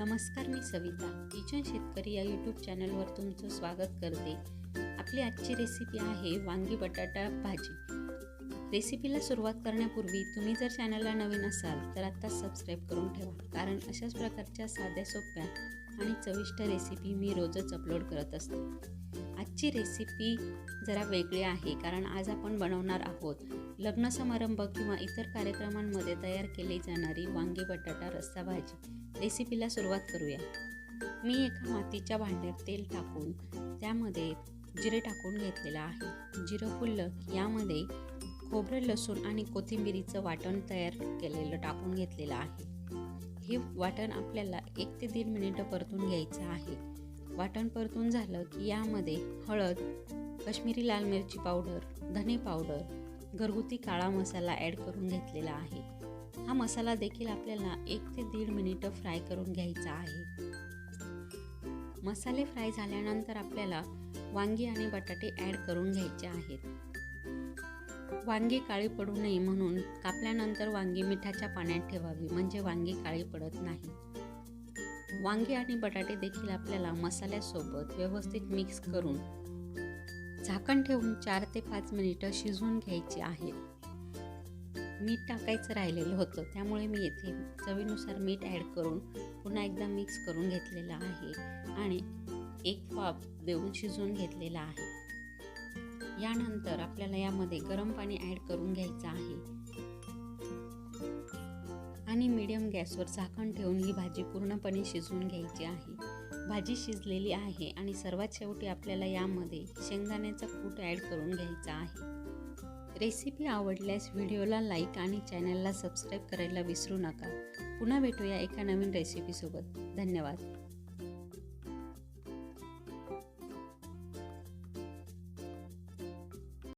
नमस्कार मी सविता. किचन शेतकरी या यूट्यूब चॅनलवर तुमचं स्वागत करते. आपली आजची रेसिपी आहे वांगी बटाटा भाजी. रेसिपीला सुरुवात करण्यापूर्वी तुम्ही जर चॅनलला नवीन असाल तर आत्ता सबस्क्राईब करून ठेवा. कारण अशाच प्रकारच्या साध्या सोप्या आणि चविष्ट रेसिपी मी रोजच अपलोड करत असते. आजची रेसिपी जरा वेगळी आहे कारण आज आपण बनवणार आहोत लग्न समारंभ किंवा इतर कार्यक्रमांमध्ये तयार केली जाणारी वांगी बटाटा रस्सा भाजी. रेसिपीला सुरुवात करूया. मी एका मातीच्या भांड्यात तेल टाकून त्यामध्ये जिरे टाकून घेतलेलं आहे. जिरं फुललं यामध्ये खोबरं लसूण आणि कोथिंबिरीचं वाटण तयार केलेलं टाकून घेतलेलं आहे. हे वाटण आपल्याला एक ते दीड मिनिटं परतून घ्यायचं आहे. वाटण परतून झालं की यामध्ये हळद काश्मीरी लाल मिरची पावडर धने पावडर घरगुती काळा मसाला ॲड करून घेतलेला आहे. हा मसाला देखील आपल्याला एक ते दीड मिनिटं फ्राय करून घ्यायचा आहे. मसाले फ्राय झाल्यानंतर आपल्याला वांगी आणि बटाटे ॲड करून घ्यायचे आहेत. वांगी काळी पडू नये म्हणून कापल्यानंतर वांगी मिठाच्या पाण्यात ठेवावी म्हणजे वांगी काळी पडत नाही. वांगी आणि बटाटे देखील आपल्याला मसाल्यासोबत व्यवस्थित मिक्स करून झाकण ठेवून चार ते पाच मिनिटं शिजवून घ्यायची आहेत. मीठ टाकायचं राहिलेलं होतं त्यामुळे मी येथे चवीनुसार मीठ ॲड करून पुन्हा एकदा मिक्स करून घेतलेलं आहे आणि एक वाफ देऊन शिजवून घेतलेला आहे. यानंतर आपल्याला यामध्ये गरम पाणी ॲड करून घ्यायचं आहे. आणि मीडियम गॅसवर झाकण ठेवून ही भाजी पूर्णपणे शिजवून घ्यायची आहे. भाजी शिजलेली आहे आणि सर्वात शेवटी आपल्याला यामध्ये शेंगदाण्याचा कूट ॲड करून घ्यायचा आहे. रेसिपी आवडल्यास व्हिडिओला लाईक आणि चॅनलला सबस्क्राईब करायला विसरू नका. पुन्हा भेटूया एका नवीन रेसिपीसोबत. धन्यवाद.